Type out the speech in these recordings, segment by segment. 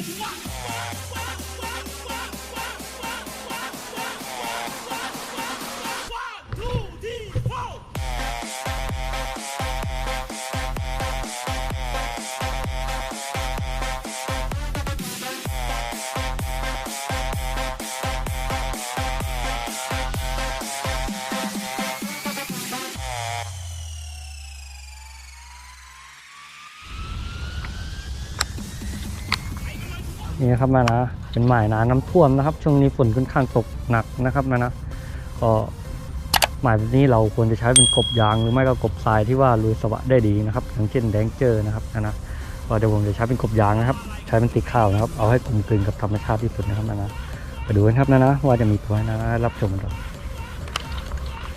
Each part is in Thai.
one, นี่ครับมานะเป็นหมายนาน้ำท่วมนะครับ ช่วงนี้ฝนค่อนข้างตกหนักนะครับมานะก็หมายแบบนี้เราควรจะใช้เป็นกบยางหรือไม่ก็กบทรายที่ว่าลุยสวะได้ดีนะครับอย่างเช่นแดงเจอร์นะครับนะนะก็เดี๋ยวผมจะใช้เป็นกบยางนะครับ ใช้เป็นสีข้าวนะครับ เอาให้กลมกลืนกับธรรมชาติที่สุดนะครับนะนะไปดูกันครับนะนะว่าจะมีตัวให้นะนะรับชมกันต่อ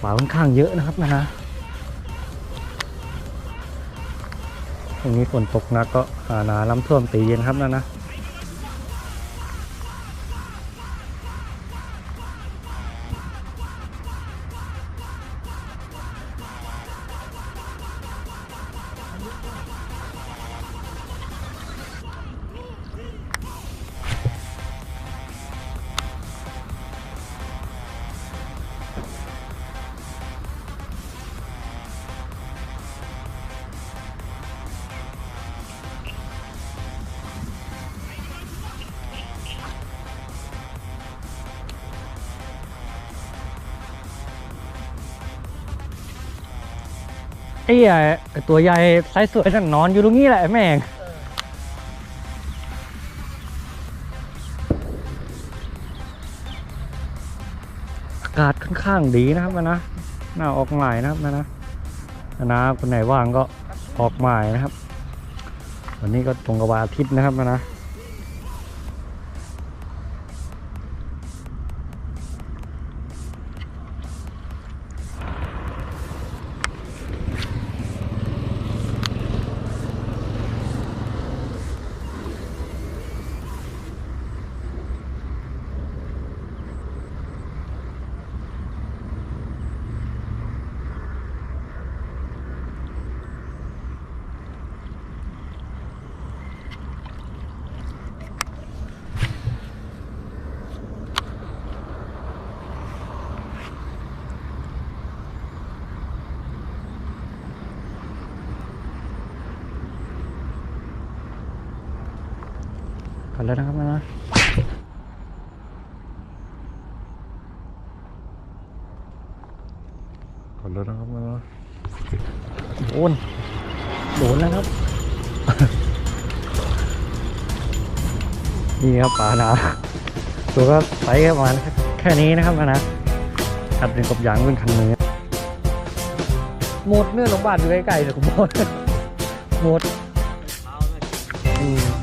ปลาค่อนข้างเยอะนะครับนะนะตรงนี้ฝนตกหนักก็หนาน้ำท่วมตีเย็นครับนะนะ ไอ้ใหญ่ไอ้ตัวใหญ่ไซส์สวยนั่นนอนอยู่ตรงนี้แหละแม่งอากาศค่อนข้างดีนะครับนะนะน่าออกใหมายนะครับนะนะนะนะคนไหนว่างก็ออกใหมายนะครับ วันนี้ก็ตรงกับวันอาทิตย์นะครับนะ นะกันแล้วนะครับนะนะกันแล้วนะครับนะนะโดนโดนแล้วครับ นี่ครับปลานะตัวก็ไซส์ประมาณแค่นี้นะครับนะนะขัดเป็นกบยางเป็นคันมือหมดเนื้อลงบาดอยู่ใกล้ๆเลยผมบอกหมดอืม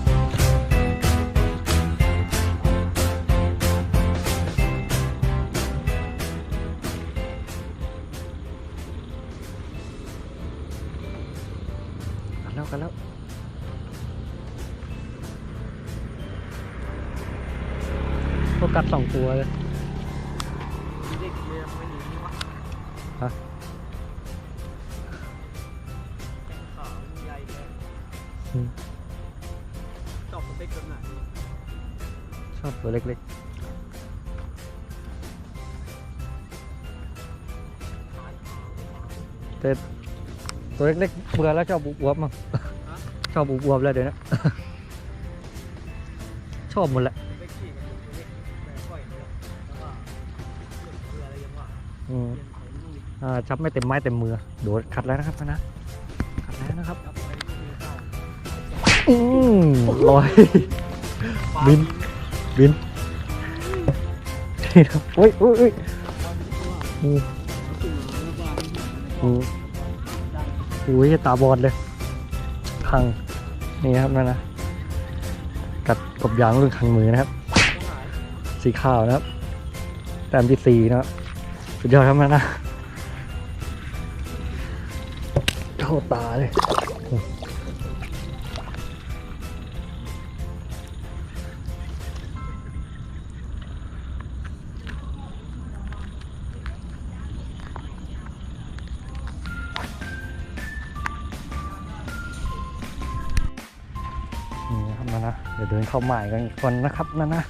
เด็กเรียนไม่หนีนี่วะฮะขาใหญ่เลยอืม ตอบสเปคกันหนาดชอบตัวเล็กๆแต่ตัวเล็กๆเบื่อแล้วชอบบุบวบมั้งชอบบุบวบแล้วเดี๋ยวนี้ ชอบหมดแหละ จับไม่เต็มไม้เต็มมือโดดขัดแล้วนะครับนะขัดแล้วนะครับจับไปที่มือเข้าอืมลอยบินบินนี่ครับอุ้ยอุ้ยอุ้ยอืมอืมอุ้ยตาบอดเลยคังนี่ครับนั่นนะกัดกบยางรุ่นคังมือนะครับ สีขาวนะครับแต้มที่สี่นะครับ สุดยอดครับนั่นนะเข้าตาเลยนี่นะครับนะเดี๋ยวเดินเข้าใหมายกันก่อนนะครับนะนะ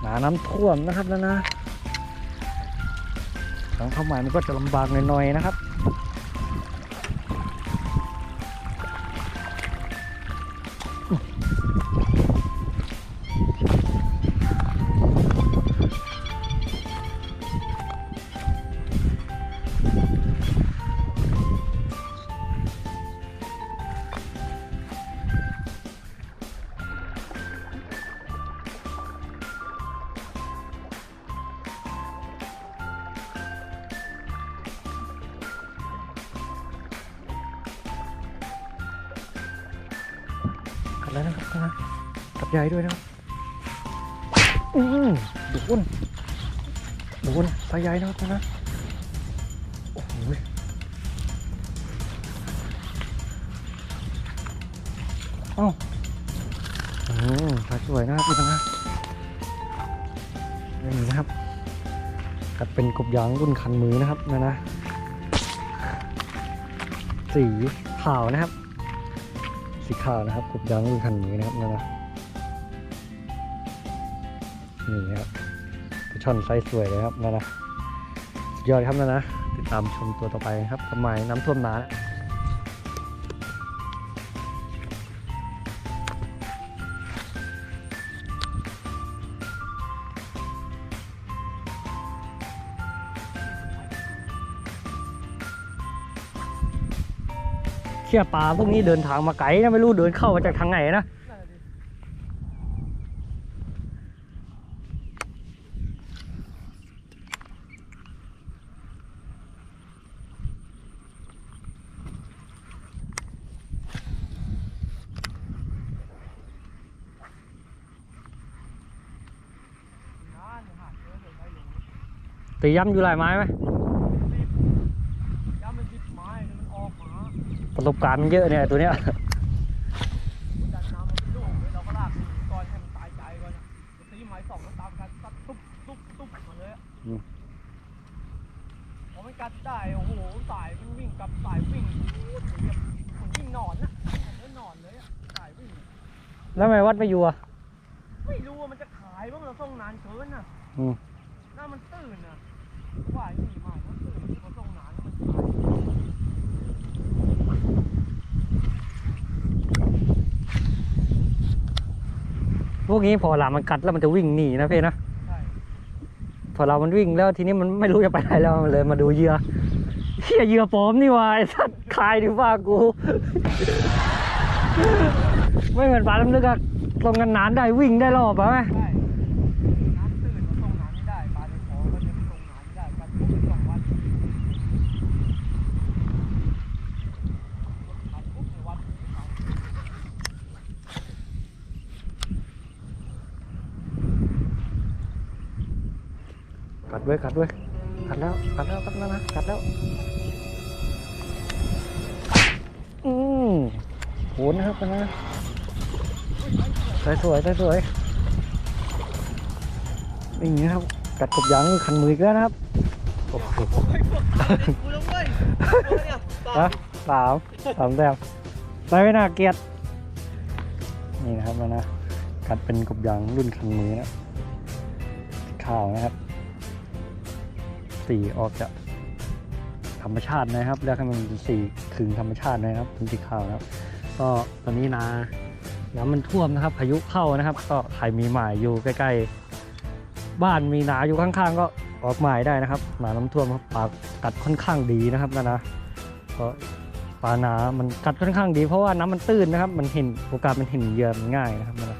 หนาน้ำท่วมนะครับนะนะ ของเข้าหมามันก็จะลำบากหน่อยๆนะครับ แล้วนะครับนะกับยายด้วยนะครับอืมดูอ้นดูอ้นตายายนะครับนะโอ้โหเอ้าอืมสายสวยนะครับพี่นะนี่นะครับกัดเป็นกบยางรุ่นคันมือนะครับนะนะสีขาวนะครับ สีขาวนะครับกบยางรุ่นคันนี้นะครับนะนะนี่นะครับช่อนไซส์สวยเลยครับนะนะสุดยอดครับนะนะติดตามชมตัวต่อไปนะครับทำไมน้ำท่วมนาแล้ว ชี่ยปลาพวกนี้เดินทางมาไกลนะไม่รู้เดินเข้ามาจากทางไหนนะตีย้ำอยู่หลายไม้ไหมย้ำมันจิบไม้ เดี๋ยวมันออกมาประสบการณ์มันเยอะเนี่ยตัวเนี้ยมันดันน้ำมันเป็นลูกเลยเราก็ลากหนีก่อนให้มันตายใจก่อนนะเดี๋ยวตีไม้สองแล้วตามกันซัดตุ๊บตุ๊บตุ๊บมาเลยอะพอมันกัดได้ โอ้โห สายมันวิ่งกลับสายวิ่งอู้หูแบบเหมือนวิ่งหนอนนะเหมือนหนอนเลยอะสายวิ่ง แล้วทำไมวัดไม่อยู่อะ ไม่รู้ว่ามันจะขายบ้างเราส่งนานเกินน่ะอืมหน้ามันตื่นน่ะว่าไอ้นี่มามันตื่นพอส่งนานแล้วมันขาย พ วกนี้พอหลามันกัดแล้วมันจะวิ่งหนีนะเพ่นะใช่พอเรามันวิ่งแล้วทีนี้มันไม่รู้จะไปไหนแล้วมันเลยมาดูเหยื่อเฮียเหยื่อปลอมนี่วะไอ้สัตว์คายดิว่ากู ไม่เหมือนปลาลำลึกอะตรงกันนานได้วิ่งได้รอบอะไหม ใช่น้ำตื่นมาส่งน้ำไม่ได้ปลาในคลองก็จะส่งน้ำไม่ได้กันปุ๊บสองวันขันปุ๊บในวัดเขา กั ดไว้กัดไว้กัดแล้วกัดแล้วกัดแล้วนะกัดแล้วอืมโหนนะครับนะสวยสวยสวยสวยนี่นะครับกัดกบยางคันมือกแล้วนะครับโอ้โหโอ้ยพวกกูแล้วเว้ยตัวเนี่ยตานะสามสามแต้มไม่ไม่น่าเกียดนี่นะครับมันะกัดเป็นกบยางรุ่นคันมือนะขาวนะครับ สีออกจากธรรมชาตินะครับเรียกให้มันเป็นสีขึงธรรมชาตินะครับเป็นสีขาวนะครับ ก็ตอนนี้นาน้ำมันท่วมนะครับพายุเข้านะครับ ก็ใครมีหมายอยู่ใกล้ๆ บ้านมีนาอยู่ข้างๆ ก็ออกหมายได้นะครับหมาน้ำท่วมครับปลากัดค่อนข้างดีนะครับนะนะก็ปลาหนามันกัดค่อนข้างดี เพราะว่าน้ำมันตื้นนะครับ มันเห็นโอกาสมันเห็นเหยื่อมันง่ายนะครับนะ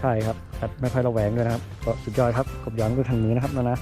ใช่ครับกัดไม่ค่อยระแวงด้วยนะครับก็สุดยอดครับกบย้อนด้วยทันนี้นะครับนะนะ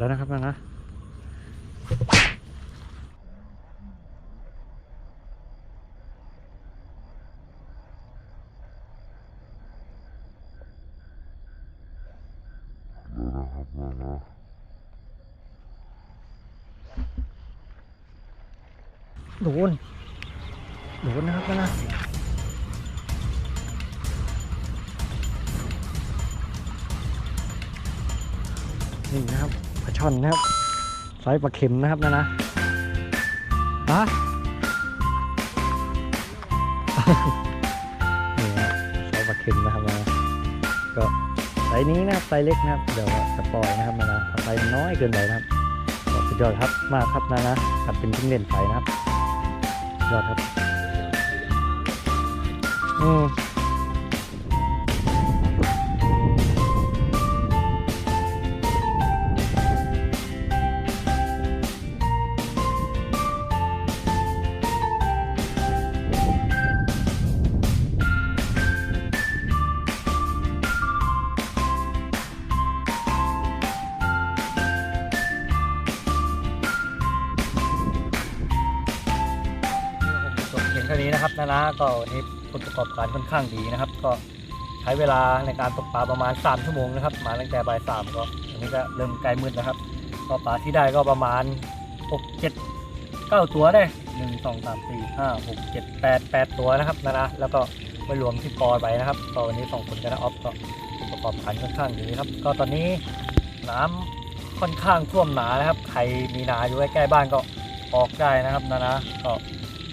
แล้วนะครับนะโดน โดนนะครับนะนี่นะครับ ปลาช่อนนะครับไซส์ปลาเข็มนะครับนะนะฮะนี่ครับไซส์ปลาเข็มนะครับนะก็ไซส์นี้นะครับไซส์เล็กนะครับเดี๋ยวจะปล่อยนะครับนะนะถ้าไซส์น้อยเกินไปนะครับก็สุดยอดครับมากครับนะนะกัดเป็นจิ้งเล่นไฟนะครับยอดครับอืม นี้นะก็วันนี้ผลประกอบการค่อนข้างดีนะครับ ก็ใช้เวลาในการตกปลาประมาณ 3 ชั่วโมงนะครับ มาตั้งแต่บ่ายสามก็อันนี้ก็เริ่มใกล้มืดนะครับ ก็ปลาที่ได้ก็ประมาณ 6 7 9 ตัวได้1 2 3 4 5 6 7 8 8ตัวนะครับนะนะแล้วก็ไม่รวมที่ปอไปนะครับก็วันนี้สองคนกันนะออฟก็ผลประกอบการค่อนข้างดีครับ ก็ตอนนี้น้ำค่อนข้างท่วมหนานะครับ ใครมีนาอยู่ใกล้บ้านก็ออกได้นะครับนะนะก็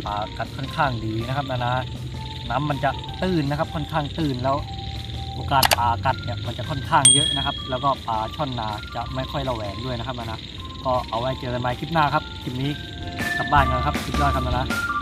ากันค่อนข้างดีนะครับนานาน้ำมันจะตื้นนะครับค่อนข้างตื้นแล้วโอกาสปลากัดเนี่ยมันจะค่อนข้างเยอะนะครับ แล้วก็ปลาช่อนนาจะไม่ค่อยระแวงด้วยนะครับนะนาก็เอาไว้เจอกันใหม่คลิปหน้าครับคลิปนี้กลับบ้านกันครับสุดยอดครับนะนา